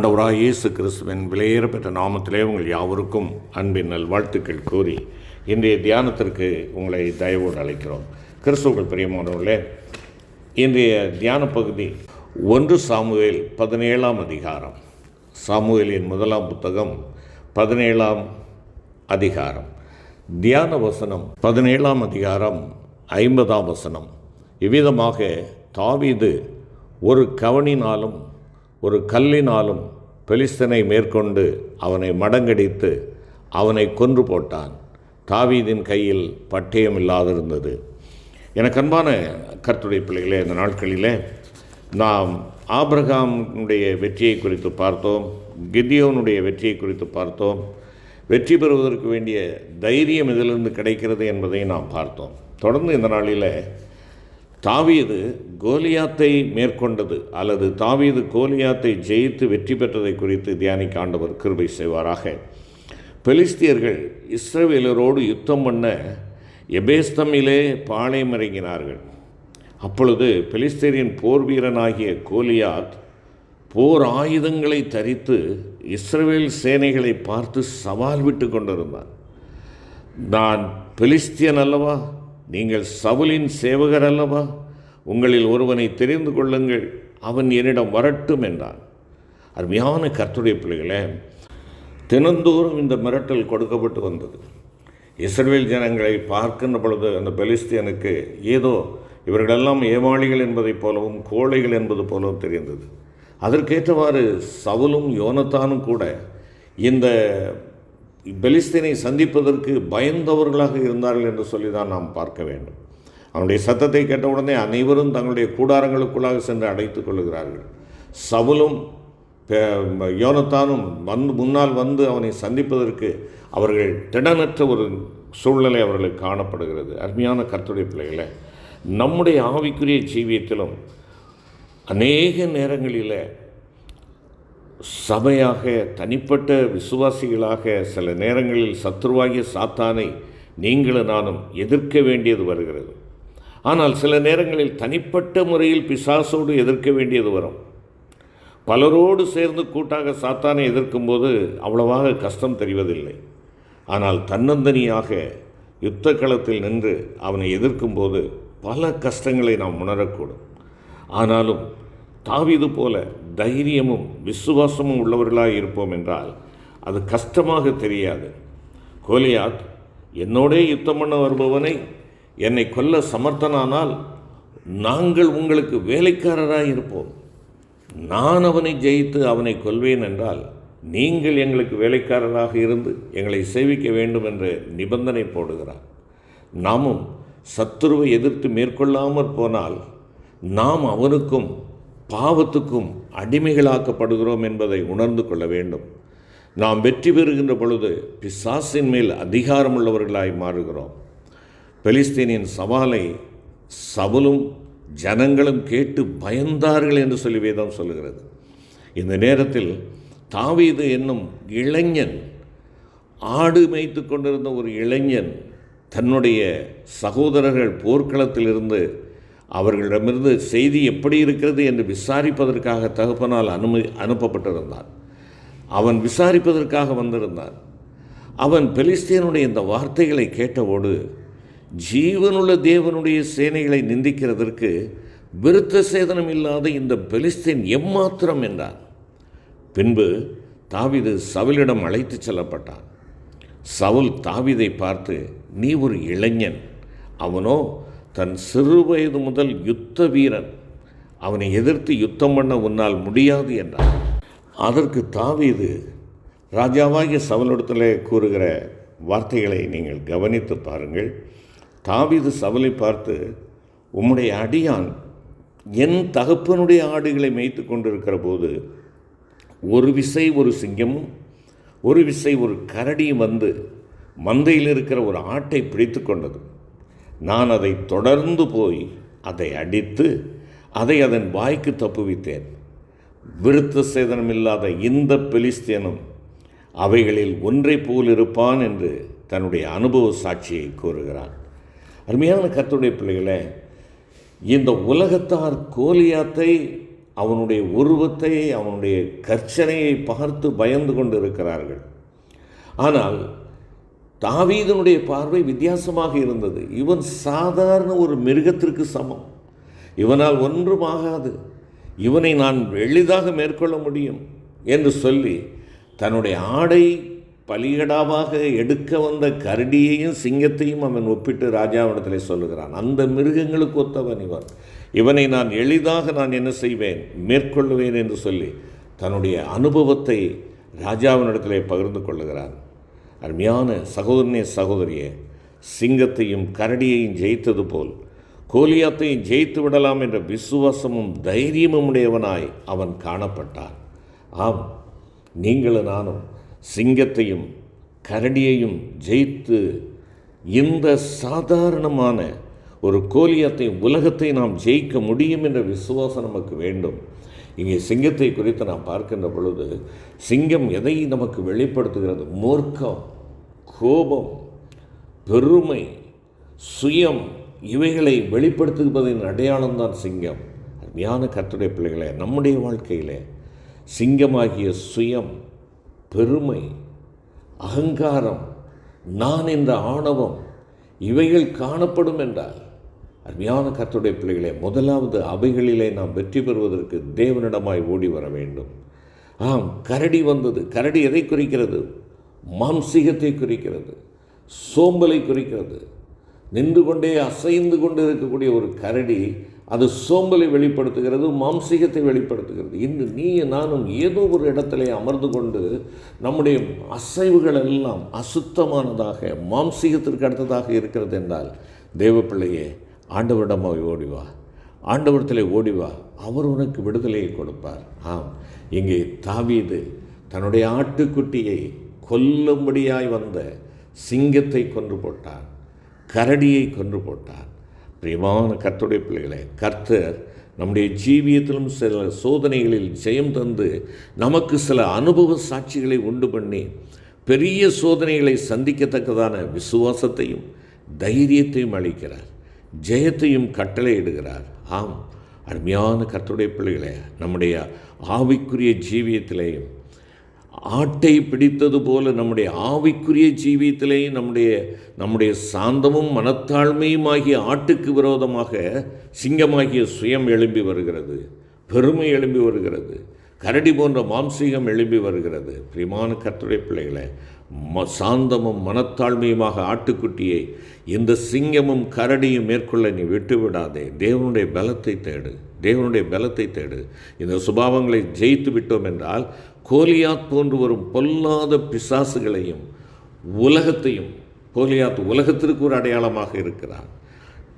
ஆண்டவராக இயேசு கிறிஸ்துவின் விலையேற பெற்ற நாமத்திலே உங்கள் யாவருக்கும் அன்பின் நல்வாழ்த்துக்கள் கூறி இன்றைய தியானத்திற்கு உங்களை தயவோடு அழைக்கிறோம். கிறிஸ்துவர்கள் பிரியமானவர்களே இன்றைய தியான பகுதி ஒன்று சாமுவேல் பதினேழாம் அதிகாரம். சாமுவேலின் முதலாம் புத்தகம் பதினேழாம் அதிகாரம். தியான வசனம் பதினேழாம் அதிகாரம் ஐம்பதாம் வசனம். இவ்விதமாக தாவீது ஒரு கவனினாலும் ஒரு கல்லினாலும் பெலிஸ்தனை மேற்கொண்டு அவனை மடங்கடித்து அவனை கொன்று போட்டான். தாவீதின் கையில் பட்டயம் இல்லாதிருந்தது. எனக்கு அன்பான கர்த்துடைய பிள்ளைகளே இந்த நாட்களிலே நாம் ஆபிரகாமுடைய வெற்றியை குறித்து பார்த்தோம் கிதியோனுடைய வெற்றியை குறித்து பார்த்தோம் வெற்றி பெறுவதற்கு வேண்டிய தைரியம் இதிலிருந்து கிடைக்கிறது என்பதை நாம் பார்த்தோம். தொடர்ந்து இந்த நாளில் தாவீது கோலியாத்தை மேற்கொண்டது அல்லது தாவீது கோலியாத்தை ஜெயித்து வெற்றி பெற்றதை குறித்து தியானிக்க ஆண்டவர் கிருபை செய்வாராக. பெலிஸ்தியர்கள் இஸ்ரவேலரோடு யுத்தம் பண்ண எபேஸ்தமிலே பாளையம் இறங்கினார்கள். அப்பொழுது பெலிஸ்தீரின் போர் வீரனாகிய கோலியாத் போர் ஆயுதங்களை தரித்து இஸ்ரவேல் சேனைகளை பார்த்து சவால் விட்டு கொண்டிருந்தான். நான் பெலிஸ்தியன் அல்லவா? நீங்கள் சவுலின் சேவகர் அல்லவா? உங்களில் ஒருவனை தெரிந்து கொள்ளுங்கள். அவன் என்னிடம் வரட்டும் என்றான். அருமையான கர்த்துடைய பிள்ளைகளே தினந்தோறும் இந்த மிரட்டல் கொடுக்கப்பட்டு வந்தது. இஸ்ரேல் ஜனங்களை பார்க்கின்ற பொழுது அந்த பெலிஸ்தியனுக்கு ஏதோ இவர்களெல்லாம் ஏமாளிகள் என்பதைப் போலவும் கோழைகள் என்பது போலவும் தெரிந்தது. அதற்கேற்றவாறு சவுலும் யோனத்தானும் கூட இந்த பெலிஸ்தீனை சந்திப்பதற்கு பயந்தவர்களாக இருந்தார்கள் என்று சொல்லி தான் நாம் பார்க்க வேண்டும். அவனுடைய சத்தத்தை கேட்டவுடனே அனைவரும் தங்களுடைய கூடாரங்களுக்குள்ளாக சென்று அடைத்துக் கொள்ளுகிறார்கள் சவுலும் யோனத்தானும் வந்து முன்னால் வந்து அவனை சந்திப்பதற்கு அவர்கள் திடனற்ற ஒரு சூழ்நிலை அவர்களுக்கு காணப்படுகிறது. அருமையான கர்த்துடைய பிள்ளைகளை நம்முடைய ஆவிக்குரிய ஜீவியத்திலும் அநேக நேரங்களில் சபையாக தனிப்பட்ட விசுவாசிகளாக சில நேரங்களில் சத்ருவாகிய சாத்தானை நீங்களும் நானும் எதிர்க்க வேண்டியது வருகிறது. ஆனால் சில நேரங்களில் தனிப்பட்ட முறையில் பிசாசோடு எதிர்க்க வேண்டியது வரும். பலரோடு சேர்ந்து கூட்டாக சாத்தானை எதிர்க்கும்போது அவ்வளவாக கஷ்டம் தெரிவதில்லை. ஆனால் தன்னந்தனியாக யுத்த களத்தில் நின்று அவனை எதிர்க்கும்போது பல கஷ்டங்களை நாம் உணரக்கூடும். ஆனாலும் தாவிது போல தைரியமும் விசுவாசமும் உள்ளவர்களாக இருப்போம் என்றால் அது கஷ்டமாக தெரியாது. கோலியாத் என்னோடே யுத்தம் பண்ண வருபவனை என்னை கொல்ல சமர்த்தனானால் நாங்கள் உங்களுக்கு வேலைக்காரராக இருப்போம். நான் அவனை ஜெயித்து அவனை கொல்வேன் என்றால் நீங்கள் எங்களுக்கு வேலைக்காரராக இருந்து எங்களை சேவிக்க வேண்டும் என்று நிபந்தனை போடுகிறார். நாமும் சத்துருவை எதிர்த்து மேற்கொள்ளாமற் போனால் நாம் அவனுக்கும் பாவத்துக்கும் அடிமைகளாக்கப்படுகிறோம் என்பதை உணர்ந்து கொள்ள வேண்டும். நாம் வெற்றி பெறுகின்ற பொழுது பிசாசின் மேல் அதிகாரமுள்ளவர்களாய் மாறுகிறோம். பெலிஸ்தீனின் சவாலை சவலும் ஜனங்களும் கேட்டு பயந்தார்கள் என்று சொல்லி வேதம் சொல்லுகிறது. இந்த நேரத்தில் தாவீது என்னும் இளைஞன் ஆடு மேய்த்து கொண்டிருந்த ஒரு இளைஞன் தன்னுடைய சகோதரர்கள் போர்க்களத்திலிருந்து அவர்களிடமிருந்து செய்தி எப்படி இருக்கிறது என்று விசாரிப்பதற்காக தகப்பனால் அனுமதி அனுப்பப்பட்டிருந்தான். அவன் விசாரிப்பதற்காக வந்திருந்தான். அவன் பெலிஸ்தீனுடைய இந்த வார்த்தைகளை கேட்டவோடு ஜீவனுள்ள தேவனுடைய சேனைகளை நிந்திக்கிறதற்கு விருத்த சேதனம் இல்லாத இந்த பெலிஸ்தீன் எம்மாத்திரம் என்றான். பின்பு தாவிது சவுலிடம் அழைத்து செல்லப்பட்டான். சவுல் தாவிதை பார்த்து நீ ஒரு இளைஞன். அவனோ தன் சிறு வயது முதல் யுத்த வீரன். அவனை எதிர்த்து யுத்தம் பண்ண உன்னால் முடியாது என்றான். அதற்கு தாவீது ராஜாவாகிய சவலிடத்தில் கூறுகிற வார்த்தைகளை நீங்கள் கவனித்து பாருங்கள். தாவீது சவலை பார்த்து உம்முடைய அடியான் என் தகப்பனுடைய ஆடுகளை மேய்த்து கொண்டிருக்கிற போது ஒரு விசை ஒரு சிங்கமும் ஒரு விசை ஒரு கரடியும் வந்து மந்தையில் இருக்கிற ஒரு ஆட்டை பிடித்து கொண்டது. நான் அதை தொடர்ந்து போய் அதை அடித்து அதை அதன் வாய்க்கு தப்புவித்தேன். விருத்த சேதனமில்லாத இந்த பெலிஸ்தேனும் அவைகளில் ஒன்றை போல் இருப்பான் என்று தன்னுடைய அனுபவ சாட்சியை கூறுகிறான். அருமையான கத்துடைய பிள்ளைகளே இந்த உலகத்தார் கோலியாத்தை அவனுடைய உருவத்தை அவனுடைய கர்ச்சனையை பார்த்து பயந்து கொண்டு இருக்கிறார்கள் ஆனால் தாவீதனுடைய பார்வை வித்தியாசமாக இருந்தது. இவன் சாதாரண ஒரு மிருகத்திற்கு சமம். இவனால் ஒன்றும் ஆகாது. இவனை நான் எளிதாக மேற்கொள்ள முடியும் என்று சொல்லி தன்னுடைய ஆடை பலிகடாவாக எடுக்க வந்த கரடியையும் சிங்கத்தையும் அவன் ஒப்பிட்டு ராஜாவிடத்தில் சொல்லுகிறான். அந்த மிருகங்களுக்கு ஒத்தவன் இவன் இவனை நான் எளிதாக நான் என்ன செய்வேன்? மேற்கொள்ளுவேன் என்று சொல்லி தன்னுடைய அனுபவத்தை ராஜாவினிடத்திலே பகிர்ந்து கொள்ளுகிறான். அருமையான சகோதரனே சகோதரியே சிங்கத்தையும் கரடியையும் ஜெயித்தது போல் கோலியாத்தையும் ஜெயித்து விடலாம் என்ற விசுவாசமும் தைரியமும் உடையவனாய் அவன் காணப்பட்டான். ஆம் நீங்களும் நானும் சிங்கத்தையும் கரடியையும் ஜெயித்து இந்த சாதாரணமான ஒரு கோலியத்தை உலகத்தை நாம் ஜெயிக்க முடியும் என்ற விசுவாசம் நமக்கு வேண்டும். இங்கே சிங்கத்தை குறித்து நாம் பார்க்கின்ற பொழுது சிங்கம் எதை நமக்கு வெளிப்படுத்துகிறது? மூர்க்கம். கோபம் பெருமை சுயம் இவைகளை வெளிப்படுத்துவதின் அடையாளம்தான் சிங்கம். அருமையான கத்துடைய பிள்ளைகளே நம்முடைய வாழ்க்கையில் சிங்கமாகிய சுயம் பெருமை அகங்காரம் நான் என்ற ஆணவம் இவைகள் காணப்படும் என்றால் அருமையான கத்துடைய பிள்ளைகளே முதலாவது அவைகளிலே நாம் வெற்றி பெறுவதற்கு தேவனிடமாய் ஓடி வர வேண்டும். ஆம் கரடி வந்தது கரடி எதை குறிக்கிறது? மாம்சீகத்தை குறிக்கிறது சோம்பலை குறிக்கிறது. நின்று கொண்டே அசைந்து கொண்டு இருக்கக்கூடிய ஒரு கரடி அது சோம்பலை வெளிப்படுத்துகிறது மாம்சீகத்தை வெளிப்படுத்துகிறது. இன்று நீ நானும் ஏதோ ஒரு இடத்துல அமர்ந்து கொண்டு நம்முடைய அசைவுகள் எல்லாம் அசுத்தமானதாக மாம்சீகத்திற்கு அடுத்ததாக இருக்கிறது என்றால் தேவ பிள்ளையே ஆண்டவரிடமாக ஓடிவா ஆண்டவரத்தில் ஓடிவா அவர் உனக்கு விடுதலையை கொடுப்பார். ஆம். இங்கே தாவீது தன்னுடைய ஆட்டுக்குட்டியை கொல்லும்படியாய் வந்த சிங்கத்தை கொன்று போட்டான் கரடியை கொன்று போட்டான். பிரியமான கர்த்தருடைய பிள்ளைகளை கர்த்தர் நம்முடைய ஜீவியத்திலும் சில சோதனைகளில் ஜெயம் தந்து நமக்கு சில அனுபவ சாட்சிகளை உண்டு பண்ணி பெரிய சோதனைகளை சந்திக்கத்தக்கதான விசுவாசத்தையும் தைரியத்தையும் அளிக்கிறார். ஜெயத்தையும் கட்டளையிடுகிறார். ஆம் அருமையான கர்த்தருடைய பிள்ளைகளை நம்முடைய ஆவிக்குரிய ஜீவியத்திலேயும் ஆட்டை பிடித்தது போல நம்முடைய ஆவிக்குரிய ஜீவியத்திலே நம்முடைய நம்முடைய சாந்தமும் மனத்தாழ்மையும் ஆகிய ஆட்டுக்கு விரோதமாக சிங்கமாகிய சுயம் எழும்பி வருகிறது பெருமை எழும்பி வருகிறது கரடி போன்ற மாம்சீகம் எழும்பி வருகிறது. பிரிமான கத்துடைய பிள்ளைகளை ம சாந்தமும் மனத்தாழ்மையுமாக ஆட்டுக்குட்டியை இந்த சிங்கமும் கரடியும் மேற்கொள்ள நீ விட்டு விடாதே தேவனுடைய பலத்தை தேடு தேவனுடைய பலத்தை தேடு. இந்த சுபாவங்களை ஜெயித்து விட்டோம் என்றால் கோலியாத் போன்று வரும் பொல்லாத பிசாசுகளையும் உலகத்தையும் கோலியாத் உலகத்திற்கு ஒரு அடையாளமாக இருக்கிறார்.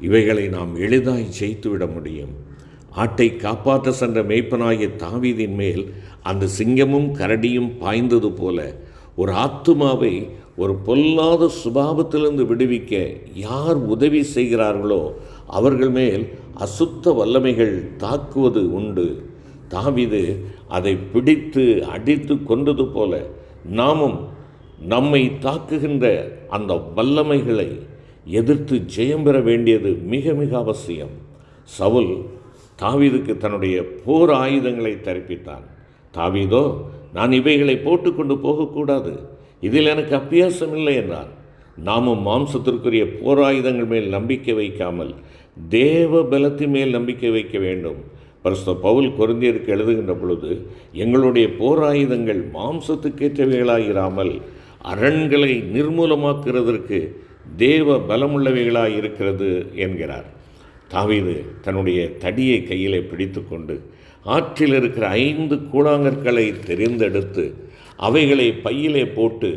இவைகளை நாம் எளிதாய் ஜெயித்துவிட முடியும். ஆட்டை காப்பாற்ற சென்ற மேய்ப்பனாகிய தாவீதின் மேல் அந்த சிங்கமும் கரடியும் பாய்ந்தது போல ஒரு ஆத்துமாவை ஒரு பொல்லாத சுபாவத்திலிருந்து விடுவிக்க யார் உதவி செய்கிறார்களோ அவர்கள் மேல் அசுத்த வல்லமைகள் தாக்குவது உண்டு. தாவிது அதை பிடித்து அடித்து கொண்டது போல நாமும் நம்மை தாக்குகின்ற அந்த வல்லமைகளை எதிர்த்து ஜெயம் பெற வேண்டியது மிக மிக அவசியம். சவுல் தாவீதுக்கு தன்னுடைய போர் ஆயுதங்களை தரிப்பித்தான். தாவீதோ நான் இவைகளை போட்டுக்கொண்டு போகக்கூடாது. இதில் எனக்கு அப்பியாசம் இல்லை என்றான் நாமும் மாம்சத்திற்குரிய போராயுதங்கள் மேல் நம்பிக்கை வைக்காமல் தேவ பலத்தின் மேல் நம்பிக்கை வைக்க வேண்டும். பரிசுத்த பவுல் குருந்தியருக்கு எழுதுகின்ற பொழுது எங்களுடைய போராயுதங்கள் மாம்சத்துக்கேற்றவைகளாயிராமல் அரண்களை நிர்மூலமாக்குறதற்கு தேவ பலமுள்ளவைகளாக இருக்கிறது என்கிறார். தாவீது தன்னுடைய தடியை கையிலே பிடித்துக்கொண்டு ஆற்றில் இருக்கிற ஐந்து கூழாங்கற்களை தெரிந்தெடுத்து அவைகளை பையிலே போட்டு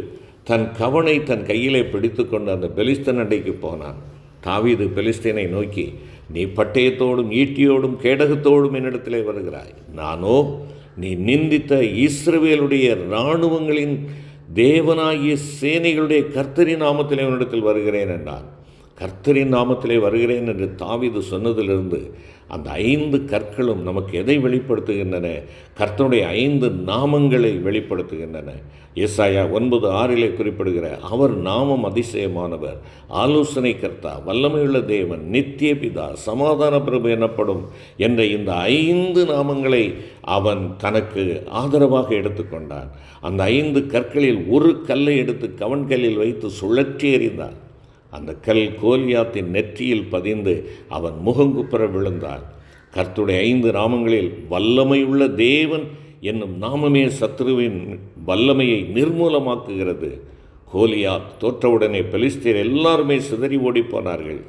தன் கவனை தன் கையிலே பிடித்துக்கொண்டு அந்த பெலிஸ்தன் அண்டைக்கு போனான். தாவீது பெலிஸ்தீனை நோக்கி நீ பட்டயத்தோடும் ஈட்டியோடும் கேடகத்தோடும் என்னிடத்திலே வருகிறாய். நானோ நீ நிந்தித்த இஸ்ரவேலுடைய இராணுவங்களின் தேவனாகிய சேனைகளுடைய கர்த்தரி நாமத்திலே உன்னிடத்தில் வருகிறேன் என்றான். கர்த்தரின் நாமத்திலே வருகிறேன் என்று தாவிது சொன்னதிலிருந்து அந்த ஐந்து கற்களும் நமக்கு எதை வெளிப்படுத்துகின்றன? கர்த்தனுடைய ஐந்து நாமங்களை வெளிப்படுத்துகின்றன. எஸ்ஐயா ஒன்பது ஆறிலே குறிப்பிடுகிற அவர் நாமம் அதிசயமானவர் ஆலோசனை கர்த்தா வல்லமையுள்ள தேவன் நித்திய பிதா சமாதான பிரபு எனப்படும் என்ற இந்த ஐந்து நாமங்களை அவன் தனக்கு ஆதரவாக எடுத்துக்கொண்டான். அந்த ஐந்து கற்களில் ஒரு கல்லை எடுத்து கவன்கல்லில் வைத்து சுழற்றி எறிந்தான். அந்த கல் கோலியாத்தின் நெற்றியில் பதிந்து அவன் முகங்குப்புற விழுந்தான். கர்த்துடைய ஐந்து நாமங்களில் வல்லமையுள்ள தேவன் என்னும் நாமமே சத்ருவின் வல்லமையை நிர்மூலமாக்குகிறது. கோலியாத் தோற்றவுடனே பெலிஸ்தீர் எல்லாருமே சிதறி ஓடிப் போனார்கள்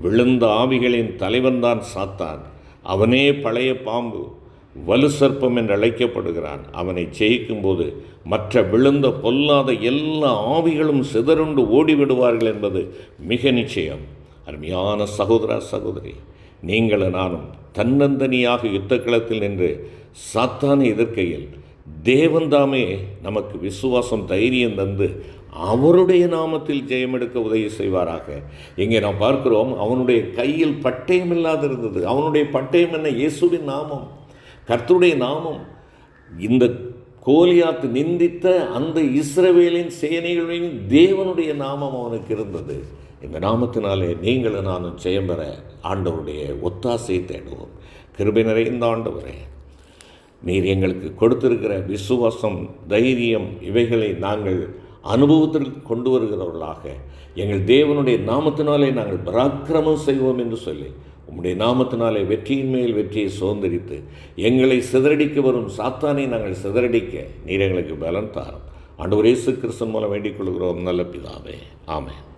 விழுந்த ஆவிகளின் தலைவன்தான் சாத்தான். அவனே பழைய பாம்பு. வலு சர்ப்பம் என்று அழைக்கப்படுகிறான். அவனை ஜெயிக்கும்போது மற்ற விழுந்த பொல்லாத எல்லா ஆவிகளும் சிதறுண்டு ஓடிவிடுவார்கள் என்பது மிக நிச்சயம். அருமையான சகோதரா சகோதரி நீங்களும் நானும் தன்னந்தனியாக யுத்தக்களத்தில் நின்று சாத்தானை எதிர்க்கையில் தேவன்தாமே நமக்கு விசுவாசம் தைரியம் தந்து அவருடைய நாமத்தில் ஜெயமெடுக்க உதவி செய்வாராக. இங்கே நாம் பார்க்கிறோம் அவனுடைய கையில் பட்டயம் இல்லாதிருந்தது. அவனுடைய பட்டயம் என்ன? இயேசுவின் நாமம். கர்த்தருடைய நாமம். இந்த கோலியாத்து நிந்தித்த அந்த இஸ்ரவேலின் சேனைகளின் தேவனுடைய நாமம் அவனுக்கு இருந்தது. இந்த நாமத்தினாலே நீங்களும் நானும் ஜெயம் பெற ஆண்டவருடைய ஒத்தாசையை தேடுவோம். கிருபை நிறைந்த ஆண்டவரே நீர் எங்களுக்கு கொடுத்திருக்கிற விசுவாசம் தைரியம் இவைகளை நாங்கள் அனுபவத்திற்கு கொண்டு வருகிறவர்களாக. எங்கள் தேவனுடைய நாமத்தினாலே நாங்கள் பராக்கிரமம் செய்வோம் என்று சொல்லி உம்முடைய நாமத்தினாலே வெற்றியின் மேல் வெற்றியை சுதந்திரித்து எங்களை சிதறடிக்க வரும் சாத்தானை நாங்கள் சிதறடிக்க நீர் எங்களுக்கு பலன் தாரும். ஆண்டவர் இயேசு கிறிஸ்தன் மூலம் வேண்டிக் கொள்கிறோம். நல்ல பிதாவே. ஆமேன்.